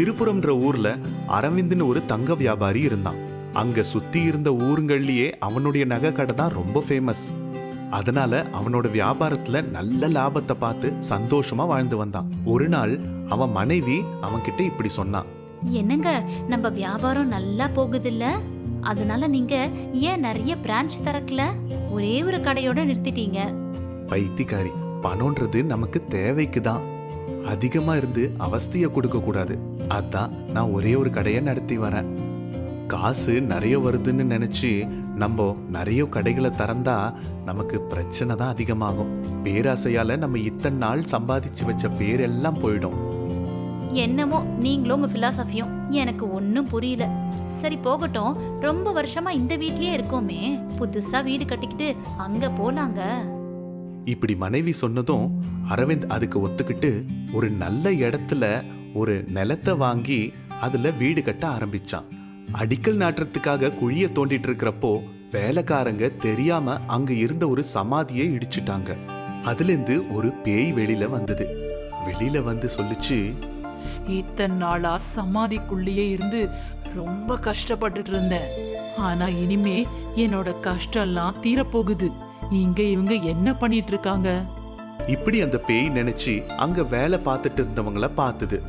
திருப்புரம்ன்ற ஊர்ல அரவிந்த்னு ஒரு தங்க வியாபாரி இருந்தான். அங்க சுத்தி இருந்த ஊருங்கள்லயே அவனுடைய நகை கடை தான் ரொம்ப ஃபேமஸ் அதனால அவனோட வியாபாரத்துல நல்ல லாபத்தை பார்த்து சந்தோஷமா வாழ்ந்து வந்தான். ஒரு நாள் அவன் மனைவி அவன்கிட்ட இப்படி சொன்னான். என்னங்க நம்ம வியாபாரம் நல்லா போகுதுல்ல? அதனால நீங்க ஏன் நிறைய பிரான்ச் திறக்கல? ஒரே ஒரு கடையோட நிறுத்திட்டீங்க. பைத்தியக்காரி பணம்ன்றது நமக்கு தேவைக்கு தான் அதிகமா இருந்து அவஸ்தைய கொடுக்க கூடாது. அதான் நான் ஒரே ஒரு கடையை நடத்தி வரேன். காசு நிறைய வருதுன்னு நினச்சி நம்ம நிறைய கடைகளை திறந்தா நமக்கு பிரச்சனை தான் அதிகமாகும். பேராசையால் நம்ம இத்தனை நாள் சம்பாதிச்சு வச்ச பேரெல்லாம் போயிடும். என்னமோ நீங்களும் உங்க பிலாசபியும் எனக்கு ஒன்றும் புரியல. சரி போகட்டும். ரொம்ப வருஷமா இந்த வீட்லயே இருக்கோமே. புதுசா வீடு கட்டிக்கிட்டு அங்க போலாங்க. இப்படி மனைவி சொன்னதும் அரவிந்த் அதுக்கு ஒத்துக்கிட்டு ஒரு நல்ல இடத்துல ஒரு நிலத்தை வாங்கி அதுல வீடு கட்ட ஆரம்பிச்சான். அடிக்கல் நாட்டுறதுக்காக குழிய தோண்டிட்டு இருக்கிறப்போ வேலைக்காரங்க தெரியாம அங்க இருந்த ஒரு சமாதியை இடிச்சிட்டாங்க. அதுலேருந்து ஒரு பேய் வெளியில வந்தது. வெளியில வந்து சொல்லுச்சு இத்தனை நாளா சமாதிக்குள்ளேயே இருந்து ரொம்ப கஷ்டப்பட்டுட்டு இருந்தேன். ஆனா இனிமே என்னோட கஷ்டம்லாம் தீரப்போகுது. இங்க இவங்க என்ன பண்ணிட்டு இருக்காங்க இப்படி அந்த பேய் நினைச்சு அங்க வேலை பார்த்துட்டு இருந்தவங்கள பார்த்தது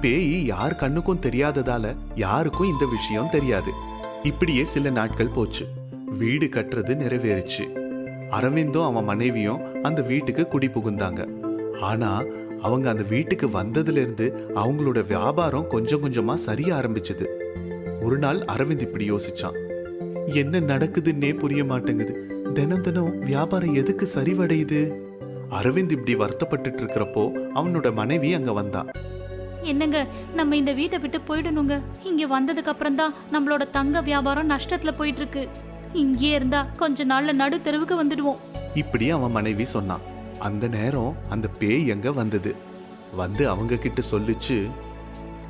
பேய் யார் கண்ணுக்கும் தெரியாததால யாருக்கும் இந்த விஷயம் தெரியாது. இப்படியே சில நாட்கள் போச்சு. வீடு கட்டுறது நிறைவேறுச்சு. அரவிந்தும் அவன் மனைவியும் அந்த வீட்டுக்கு குடி புகுந்தாங்க. ஆனா அவங்க அந்த வீட்டுக்கு வந்ததுல இருந்து அவங்களோட வியாபாரம் கொஞ்சம் கொஞ்சமா சரிய ஆரம்பிச்சது. ஒரு நாள் அரவிந்த் இப்படி யோசிச்சான். என்ன நடக்குதுன்னே புரிய மாட்டேங்குது. தினம் தினம் வியாபாரம் எதுக்கு சரிவடையுது? அரவிந்த் இப்படி வருத்தப்பட்டுட்டு இருக்கிறப்போ அவனோட மனைவி அங்க வந்தா. என்னங்க நம்ம இந்த வீட்டை விட்டு போயிடணுங்க. இங்க வந்ததுக்கு அப்புறம் தான் நம்மளோட தங்க வியாபாரம் நஷ்டத்துல போயிட்டு இருக்கு இங்கே இருந்தா கொஞ்ச நாள்ல நடு தெருவுக்கு வந்துடுவோம். இப்படி அவன் மனைவி சொன்னான். அந்த நேரம் அந்த பேய் எங்க வந்தது? வந்து அவங்க கிட்ட சொல்லுச்சு.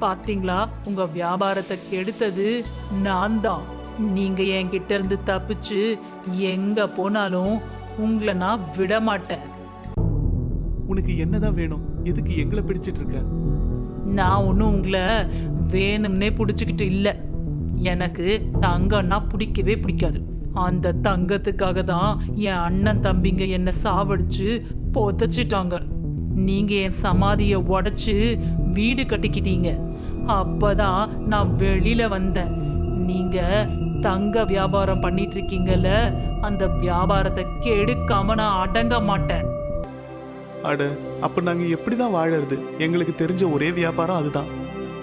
பாத்தீங்களா? உங்க வியாபாரத்தை கெடுத்தது நான் தான் நீங்க என்கிட்ட இருந்து தப்பிச்சு எங்க போனாலும் உங்களை நான் விட மாட்டேன். உனக்கு என்னதான் வேணும்? எதுக்கு எங்களை பிடிச்சிட்டு இருக்க? நான் ஒன்றும் உங்களை வேணும்னே பிடிச்சிக்கிட்டு இல்லை. எனக்கு தங்கம்னா பிடிக்கவே பிடிக்காது. அந்த தங்கத்துக்காக தான் என் அண்ணன் தம்பிங்க என்னை சாவடிச்சு புதைச்சிட்டாங்க. நீங்க என் சமாதியை உடைச்சு வீடு கட்டிக்கிட்டீங்க. அப்பதான் நான் வெளியில வந்தேன். நீங்க தங்க வியாபாரம் பண்ணிட்டு இருக்கீங்கல்ல அந்த வியாபாரத்தை கெடுக்காம நான் அடங்க மாட்டேன். அட அப்ப நாங்க எப்படிதான் வாழறது? எங்களுக்கு தெரிஞ்ச ஒரே வியாபாரம் அதுதான்.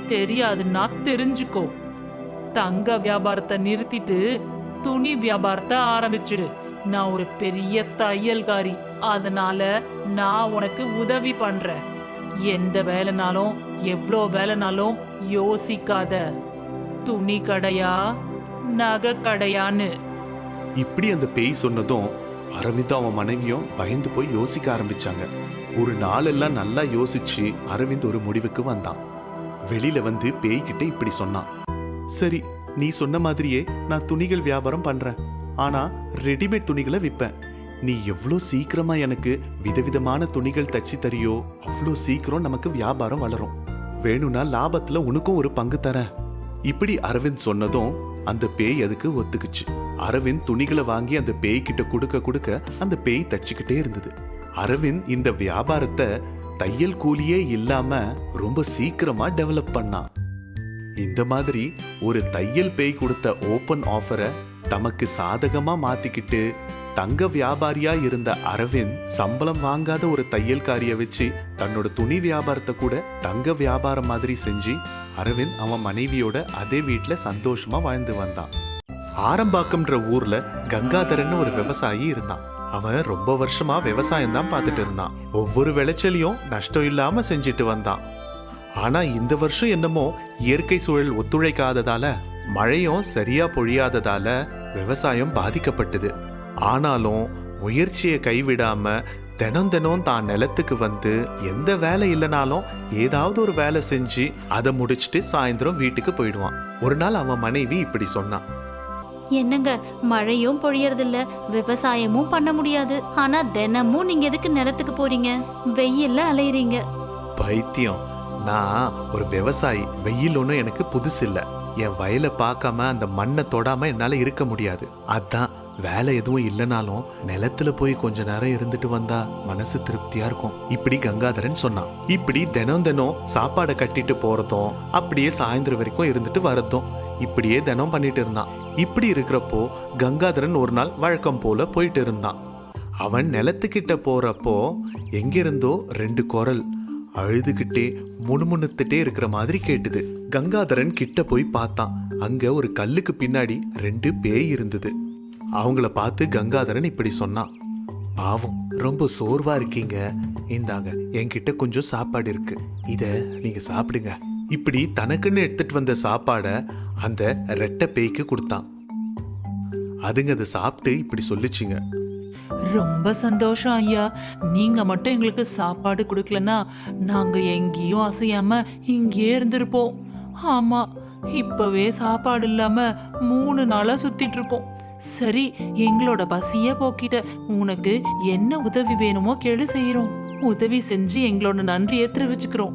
தெரியாதுன்னா தெரிஞ்சுக்கோ. தங்க வியாபாரத்தை நிறுத்திட்டு துணி வியாபாரத்தை ஆரம்பிச்சிடு. நான் ஒரு பெரிய தையல்காரி. அதனால நான் உனக்கு உதவி பண்றேன். எந்த வேலைனாலும் எவ்வளோ வேலைனாலும் யோசிக்காத. துணி கடையா? நகை கடையான்னு இப்படி அந்த பேய் சொன்னதும் அரவிந்தும் அவன் மனைவியும் பயந்து போய் யோசிக்க ஆரம்பிச்சாங்க. ஒரு நாளெல்லாம் நல்லா யோசிச்சு அரவிந்த் ஒரு முடிவுக்கு வந்தான். வெளியில வந்து பேய்கிட்ட இப்படி சொன்னான். சரி நீ சொன்ன மாதிரியே நான் துணிகள் வியாபாரம் பண்றேன். ஆனா ரெடிமேட் துணிகளை விற்பேன் நீ எவ்வளோ சீக்கிரமா எனக்கு விதவிதமான துணிகள் தச்சு தரியோ அவ்வளோ சீக்கிரம் நமக்கு வியாபாரம் வளரும். வேணும்னா லாபத்துல உனக்கும் ஒரு பங்கு தரேன். இப்படி அரவிந்த் சொன்னதும் அந்த பேய் அதுக்கு ஒத்துக்குச்சு. அரவிந்த் துணிகளை வாங்கி அந்த பேய் கிட்ட கொடுக்க கொடுக்க அந்த பேய் தச்சுக்கிட்டே இருந்தது. அரவிந்த் இந்த வியாபாரத்தை தையல் கூலியே இல்லாம ரொம்ப சீக்கிரமா டெவலப் பண்ணான். இந்த மாதிரி ஒரு தையல் பேய் கொடுத்த ஓபன் ஆஃபரை தமக்கு சாதகமா மாத்திக்கிட்டு தங்க வியாபாரியா இருந்த அரவிந்த் சம்பளம் வாங்காத ஒரு தையல்காரிய வச்சு தன்னோட துணி வியாபாரத்தை கூட தங்க வியாபாரம் மாதிரி செஞ்சு அரவிந்த் அவன் மனைவியோட அதே வீட்டில் சந்தோஷமா வாழ்ந்து வந்தான். ஆரம்பாக்கம்ன்ற ஊர்ல கங்காதரன் ஒரு விவசாயி இருந்தான். அவன் ரொம்ப வருஷமா விவசாயம் தான் பார்த்துட்டு இருந்தான். ஒவ்வொரு விளைச்சலையும் நஷ்டம் இல்லாம செஞ்சுட்டு வந்தான். ஆனா இந்த வருஷம் என்னமோ இயற்கை சூழல் ஒத்துழைக்காததால மழையும் சரியா பொழியாததால விவசாயம் பாதிக்கப்பட்டது. ஆனாலும் முயற்சியை கைவிடாம தினம் தினம் தான் நிலத்துக்கு வந்து எந்த வேலை இல்லைனாலும் ஏதாவது ஒரு வேலை செஞ்சு அதை முடிச்சுட்டு சாயந்தரம் வீட்டுக்கு போயிடுவான். ஒரு நாள் அவன் மனைவி இப்படி சொன்னான் என்னங்க மழையும் பொழியறதில்ல விவசாயமும் பண்ண முடியாது. ஆனா தினமும் நீங்க எதுக்கு நிலத்துக்கு போறீங்க? வெயில்ல அலையுறீங்க. பைத்தியம். நான் ஒரு விவசாயி வெயில் ஒன்றும் எனக்கு புதுசு இல்லை என் வயலை பார்க்காம அந்த மண்ணை தொடாம என்னால் இருக்க முடியாது. அதான் வேலை எதுவும் இல்லைனாலும் நிலத்துல போய் கொஞ்ச நேரம் இருந்துட்டு வந்தா மனசு திருப்தியா இருக்கும். இப்படி கங்காதரன் சொன்னான். இப்படி தினம் தினம் சாப்பாடை கட்டிட்டு போறதும் அப்படியே சாயந்தரம் வரைக்கும் இருந்துட்டு வரதும் இப்படியே தினம் பண்ணிட்டு இருந்தான். இப்படி இருக்கிறப்போ கங்காதரன் ஒரு நாள் வழக்கம் போல போயிட்டு இருந்தான். அவன் நிலத்துக்கிட்ட போறப்போ எங்கிருந்தோ ரெண்டு குரல் அழுதுகிட்டே முணுமுணுத்துட்டே இருக்கிற மாதிரி கேட்டுது. கங்காதரன் கிட்ட போய் பார்த்தான். அங்க ஒரு கல்லுக்கு பின்னாடி ரெண்டு பேய் இருந்தது. அவங்கள பார்த்து கங்காதரன் இப்படி சொன்னான். பாவம் ரொம்ப சோர்வா இருக்கீங்க. இந்தாங்க என்கிட்ட கொஞ்சம் சாப்பாடு இருக்கு. இத நீங்க சாப்பிடுங்க. இப்படி தனக்குன்னு எடுத்துட்டு வந்த சாப்பாடை அந்த ரெட்டை பேய்க்கு கொடுத்தான். அதுங்க அதை சாப்பிட்டு இப்படி சொல்லுச்சுங்க. ரொம்ப சந்தோஷம் ஐயா. நீங்கள் மட்டும் எங்களுக்கு சாப்பாடு கொடுக்கலன்னா நாங்கள் எங்கேயும் அசையாமல் இங்கேயே இருந்திருப்போம். ஆமாம் இப்போவே சாப்பாடு இல்லாமல் மூணு நாளாக சுற்றிட்டு இருக்கோம். சரி எங்களோட பசியே போக்கிட்ட. உனக்கு என்ன உதவி வேணுமோ கேளு செய்கிறோம் உதவி செஞ்சு எங்களோட நன்றியை தெரிவிச்சுக்கிறோம்.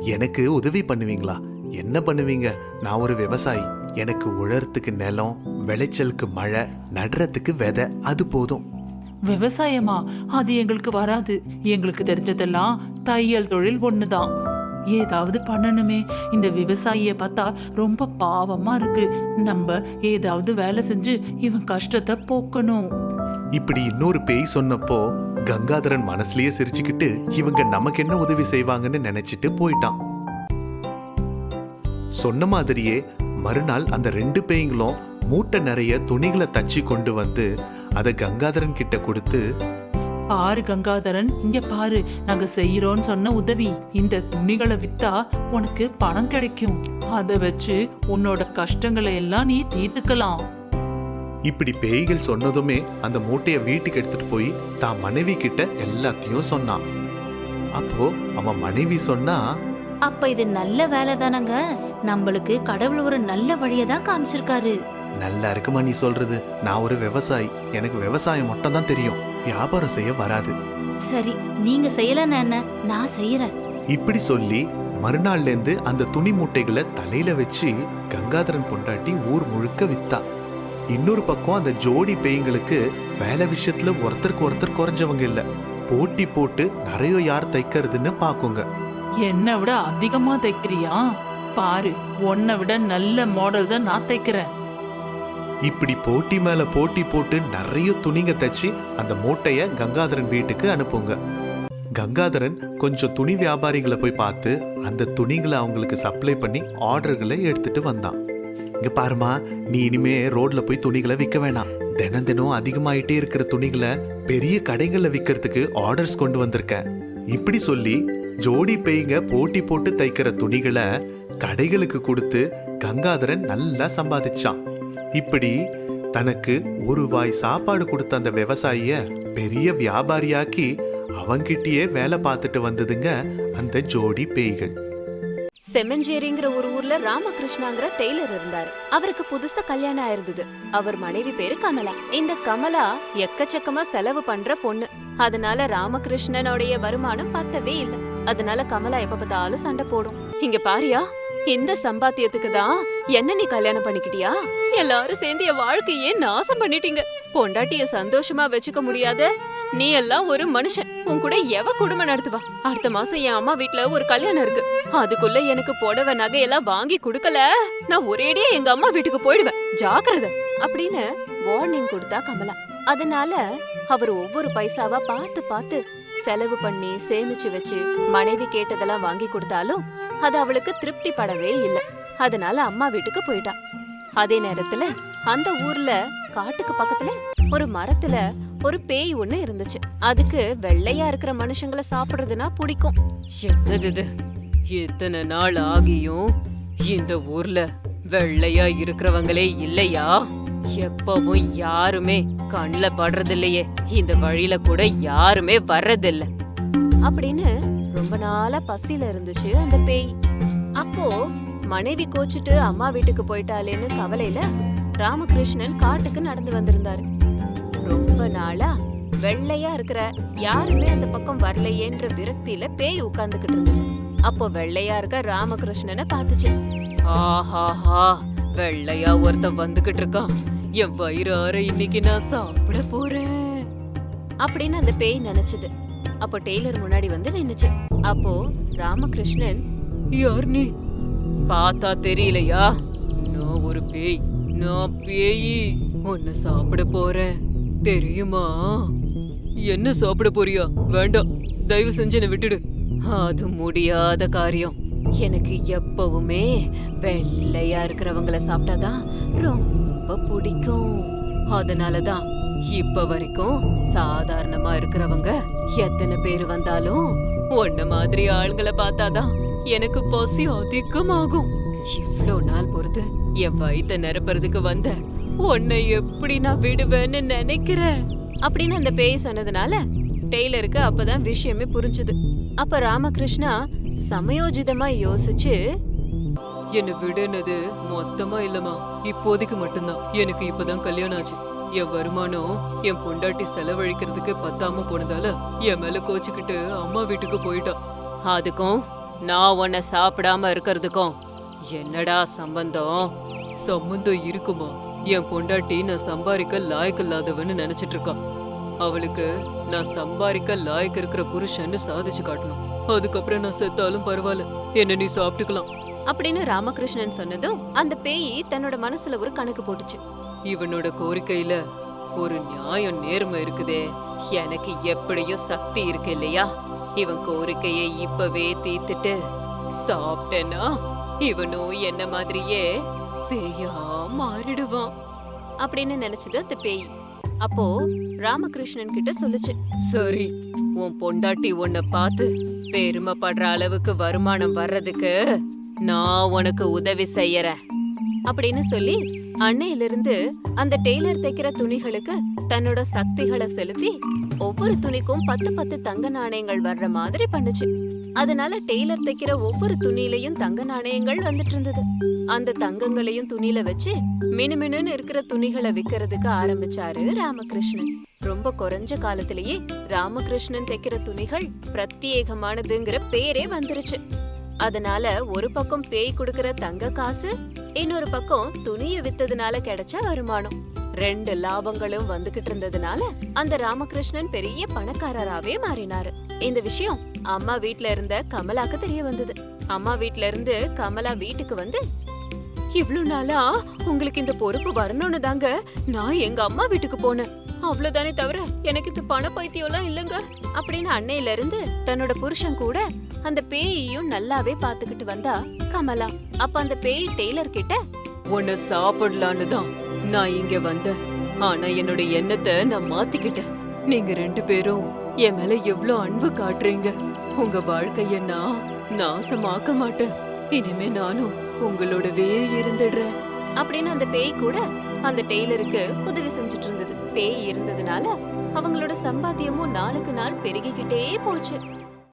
எனக்கு உதவி பண்ணுவீங்களா? என்ன பண்ணுவீங்க? நான் ஒரு விவசாயி. எனக்கு உழறதுக்கு நிலம் விளைச்சலுக்கு மழை நடுறதுக்கு விதை அது போதும். விவசாயமா? அது எங்களுக்கு வராது. எங்களுக்கு தெரிஞ்சதெல்லாம் தையல் தொழில் ஒண்ணுதான். ஏதாவது பண்ணணுமே. இந்த விவசாயிய பார்த்தா ரொம்ப பாவமா இருக்கு. நம்ம ஏதாவது வேலை செஞ்சு இவன் கஷ்டத்தை போக்கணும். இப்படி இன்னொரு பேய் சொன்னப்போ கங்காதரன் மனசுலயே சிரிச்சுக்கிட்டு இவங்க நமக்கு என்ன உதவி செய்வாங்கன்னு நினைச்சிட்டு போயிட்டான். சொன்ன மாதிரியே மறுநாள் அந்த ரெண்டு பேய்களும் மூட்டை நிறைய துணிகளை தச்சு கொண்டு வந்து அதை கங்காதரன் கிட்ட கொடுத்து பாரு கங்காதரன் இங்க பாரு நாங்க செய்யறோம்னு சொன்ன உதவி. இந்த துணிகளை வித்தா உனக்கு பணம் கிடைக்கும். அதை வச்சு உன்னோட கஷ்டங்களை எல்லாம் நீ தீர்த்துக்கலாம். இப்படி பேய்கள் சொன்னதுமே அந்த மூட்டைய வீட்டுக்கு எடுத்துட்டு போய் தான் மனைவி கிட்ட எல்லாத்தையும் சொன்னான். அப்போ அவன் மனைவி சொன்னா அப்ப இது நல்ல வேலை தானங்க? நம்மளுக்கு கடவுள் ஒரு நல்ல வழியை தான் காமிச்சிருக்காரு. நல்லா இருக்குமா நீ சொல்றது? நான் ஒரு விவசாயி. எனக்கு விவசாயம் மட்டும் தான் தெரியும். வியாபாரம் செய்ய வராது. சரி நீங்க செய்யலன்னு என்ன? நான் செய்யறேன். இப்படி சொல்லி மறுநாள்ல இருந்து அந்த துணி மூட்டைகளை தலையில வச்சு கங்காதரன் பொண்டாட்டி ஊர் முழுக்க வித்தா. இன்னொரு பக்கம் அந்த ஜோடி பேய்ங்களுக்கு வேலை விஷயத்துல ஒருத்தருக்கு ஒருத்தர் குறைஞ்சவங்க இல்ல. போட்டி போட்டு நிறைய யார் தைக்கிறதுன்னு பாக்குங்க. என்னை விட அதிகமா தைக்கிறியா? பாரு உன்னை விட நல்ல மாடல்ஸை நான் தைக்கிறேன். இப்படி போட்டி மேல போட்டி போட்டு நிறைய துணிங்க தச்சு அந்த மூட்டைய கங்காதரன் வீட்டுக்கு அனுப்புங்க. கங்காதரன் கொஞ்சம் துணி வியாபாரிகளை போய் பார்த்து அந்த துணிகளை அவங்களுக்கு சப்ளை பண்ணி ஆர்டர்களை எடுத்துட்டு வந்தான். இங்க பாருமா நீ இனிமே ரோட்ல போய் துணிகளை விற்க வேணாம். தினம் தினம் அதிகமாயிட்டே இருக்கிற துணிகளை பெரிய கடைகள்ல விற்கிறதுக்கு ஆர்டர்ஸ் கொண்டு வந்திருக்கேன். இப்படி சொல்லி ஜோடி பேய்ங்க போட்டி போட்டு தைக்கிற துணிகளை கடைகளுக்கு கொடுத்து கங்காதரன் நல்லா சம்பாதிச்சான். இப்படி தனக்கு ஒரு வாய் சாப்பாடு கொடுத்த அந்த விவசாயிய பெரிய வியாபாரியாக்கி அவங்கிட்டயே வேலை பார்த்துட்டு வந்ததுங்க அந்த ஜோடி பேய்கள். செமஞ்சேரிங்கிற ஒரு ஊர்ல ராமகிருஷ்ணாங்கிற டெய்லர் இருந்தாரு. அவருக்கு புதுசா கல்யாணம் ஆயிருந்தது. அவர் மனைவி பேரு கமலா. இந்த கமலா எக்கச்சக்கமா செலவு பண்ற பொண்ணு. அதனால ராமகிருஷ்ணனுடைய வருமானம் பத்தவே இல்ல. அதனால கமலா எப்ப பார்த்தாலும் சண்டை போடும். இங்க பாரியா இந்த சம்பாத்தியத்துக்கு தான் என்ன நீ கல்யாணம் பண்ணிக்கிட்டியா? எல்லாரும் சேர்ந்து என் வாழ்க்கையே நாசம் பண்ணிட்டீங்க. பொண்டாட்டிய சந்தோஷமா வச்சுக்க முடியாத நீ எல்லாம் ஒரு மனுஷன். உன் கூட எவ குடும்பம் நடத்துவா? அடுத்த மாசம் என் அம்மா வீட்ல ஒரு கல்யாணம் இருக்கு. அதுக்குள்ள எனக்கு புடவை நகையெல்லாம் வாங்கி கொடுக்கல. நான் ஒரேடியே எங்க அம்மா வீட்டுக்கு போயிடுவேன். ஜாக்கிரத. அப்படின்னு வார்னிங் கொடுத்தா கமலா. அதனால அவர் ஒவ்வொரு பைசாவா பார்த்து பார்த்து செலவு பண்ணி சேமிச்சு வச்சு மனைவி கேட்டதெல்லாம் வாங்கி கொடுத்தாலும் அது அவளுக்கு திருப்தி படவே இல்ல. அதனால அம்மா வீட்டுக்கு போயிட்டா. அதே நேரத்துல அந்த ஊர்ல காட்டுக்கு பக்கத்துல ஒரு மரத்துல ஒரு பேய் ஒண்ணு இருந்துச்சு. அதுக்கு வெள்ளையா இருக்கிற மனுஷங்களை சாப்பிடுறதுனா பிடிக்கும். என்னது இது? நாள் ஆகியும் இந்த ஊர்ல வெள்ளையா இருக்கிறவங்களே இல்லையா? எப்பவும் யாருமே கண்ணில் படுறதில்லையே. இந்த வழியில கூட யாருமே வர்றதில்ல. அப்படின்னு ரொம்ப நாளா பசியில இருந்துச்சு அந்த பேய். அப்போ மனைவி கோச்சிட்டு அம்மா வீட்டுக்கு போயிட்டாளேன்னு கவலையில ராமகிருஷ்ணன் காட்டுக்கு நடந்து வந்திருந்தாரு. ரொம்ப நாளா வெள்ளையா இருக்கிற யாருமே அந்த பக்கம் வரலையேன்ற விரக்தியில பேய் உட்கார்ந்துகிட்டு இருந்தது. அப்போ வெள்ளையா இருக்க ராமகிருஷ்ணனை பார்த்துச்சு. ஆஹாஹா வெள்ளையா ஒருத்தன் வந்துகிட்டு இருக்கான். என் வயிறார இன்னைக்கு நான் சாப்பிட போறேன். அப்படின்னு அந்த பேய் நினைச்சது. அப்போ டெய்லர் முன்னாடி வந்து நின்னுச்சு. அப்போ ராமகிருஷ்ணன் யார் நீ? பார்த்தா தெரியலையா? நான் ஒரு பேய். நான் பேய். உன்னை சாப்பிட போறேன். தெரியுமா? என்ன சாப்பிட போறியா? வேண்டாம். தயவு செஞ்சு என்னை விட்டுடு. அது முடியாத காரியம். எனக்கு எப்பவுமே வெள்ளையா இருக்கிறவங்கள சாப்பிட்டாதான் ரொம்ப ரொம்ப பிடிக்கும். அதனாலதான் இப்ப வரைக்கும் சாதாரணமா இருக்கிறவங்க எத்தனை பேர் வந்தாலும் உன்ன மாதிரி ஆளுங்களை பார்த்தாதான் எனக்கு பசி அதிகமாகும். இவ்வளோ நாள் பொறுத்து என் வயித்தை நிரப்புறதுக்கு வந்த உன்னை எப்படி நான் விடுவேன்னு நினைக்கிறேன் அப்படின்னு அந்த பேய் சொன்னதுனால டெய்லருக்கு அப்பதான் விஷயமே புரிஞ்சுது. அப்ப ராமகிருஷ்ணா சமயோஜிதமா யோசிச்சு என்ன விடுனது மொத்தமா இல்லம்மா. இப்போதைக்கு மட்டும்தான். எனக்கு இப்பதான் கல்யாணம் ஆச்சு. என் வருமானம் என் பொண்டாட்டி செலவழிக்கிறதுக்கு பத்தாம போனதால என் மேல கோச்சுக்கிட்டு அம்மா வீட்டுக்கு போயிட்டான் அதுக்கும் நான் உன்னை சாப்பிடாம இருக்கிறதுக்கும் என்னடா சம்பந்தம்? சம்பந்தம் இருக்குமா? என் பொண்டாட்டி நான் சம்பாதிக்க லாயக்கு இல்லாதவன்னு நினைச்சிட்டு இருக்கான் அவளுக்கு நான் சம்பாதிக்க லாயக்கு இருக்கிற புருஷன்னு சாதிச்சு காட்டணும். அதுக்கப்புறம் நான் செத்தாலும் பரவாயில்ல. என்ன நீ சாப்பிட்டுக்கலாம். அப்படின்னு ராமகிருஷ்ணன் சொன்னதும் அந்த பேய் தன்னோட மனசுல ஒரு கணக்கு போட்டுச்சு. இவனோட கோரிக்கையில ஒரு நியாயம் நேர்மை இருக்குதே. எனக்கு எப்படியும் சக்தி இருக்கு இல்லையா? இவன் கோரிக்கையை இப்பவே தீர்த்துட்டு சாப்பிட்டேன்னா இவனும் என்ன மாதிரியே பேயா மாறிடுவான். அப்படின்னு நினைச்சது அந்த பேய். அப்போ ராமகிருஷ்ணன் கிட்ட சொல்லுச்சு. சரி உன் பொண்டாட்டி உன்னை பார்த்து பெருமைப்படுற அளவுக்கு வருமானம் வர்றதுக்கு நான் உனக்கு உதவி செய்யறேன். அப்படின்னு சொல்லி அன்னையிலிருந்து அந்த டெய்லர் தைக்கிற துணிகளுக்கு தன்னோட சக்திகளை செலுத்தி ஒவ்வொரு துணிக்கும் பத்து பத்து தங்க நாணயங்கள் வர்ற மாதிரி பண்ணுச்சு. அதனால டெய்லர் தைக்கிற ஒவ்வொரு துணியிலையும் தங்க நாணயங்கள் வந்துட்டு இருந்தது. அந்த தங்கங்களையும் துணியில வச்சு மினுமினுன்னு இருக்கிற துணிகளை விக்கிறதுக்கு ஆரம்பிச்சாரு ராமகிருஷ்ணன். ரொம்ப குறைஞ்ச காலத்திலேயே ராமகிருஷ்ணன் தைக்கிற துணிகள் பிரத்யேகமானதுங்கிற பேரே வந்துருச்சு. அதனால ஒரு பக்கம் பேய் குடுக்கற தங்க காசு இன்னொரு பக்கம் துணிய வித்ததுனால கிடைச்ச வருமானம். ரெண்டு லாபங்களும் வந்துகிட்டு இருந்ததுனால அந்த ராமகிருஷ்ணன் பெரிய பணக்காரராவே மாறினாரு. இந்த விஷயம் அம்மா வீட்ல இருந்த கமலாக்கு தெரிய வந்தது. அம்மா வீட்ல இருந்து கமலா வீட்டுக்கு வந்து இவ்ளோ நாளா உங்களுக்கு இந்த பொறுப்பு வரணும்னு தாங்க நான் எங்க அம்மா வீட்டுக்கு போனேன். அவ்வளவுதானே தவிர எனக்கு இது பண பைத்தியம்லாம் இல்லங்க. அப்படின்னு அன்னையில இருந்து தன்னோட புருஷன் கூட அந்த பேயையும் நல்லாவே பாத்துக்கிட்டு வந்தா கமலா. அப்ப அந்த பேய் டெய்லர் கிட்ட உன்னை சாப்பிடலான்னு தான் நான் இங்க வந்தேன். ஆனா என்னோட எண்ணத்தை நான் மாத்திக்கிட்டேன். நீங்க ரெண்டு பேரும் என் மேல எவ்ளோ அன்பு காட்டுறீங்க. உங்க வாழ்க்கைய நான் நாசமாக்க மாட்டேன். இனிமே நானும் உங்களோடவே இருந்துடுறேன். அப்படின்னு அந்த பேய் கூட அந்த டெய்லருக்கு உதவி செஞ்சுட்டு இருந்தது. பேய் இருந்ததுனால அவங்களோட சம்பாத்தியமும் நாளுக்கு நாள் பெருகிக்கிட்டே போச்சு.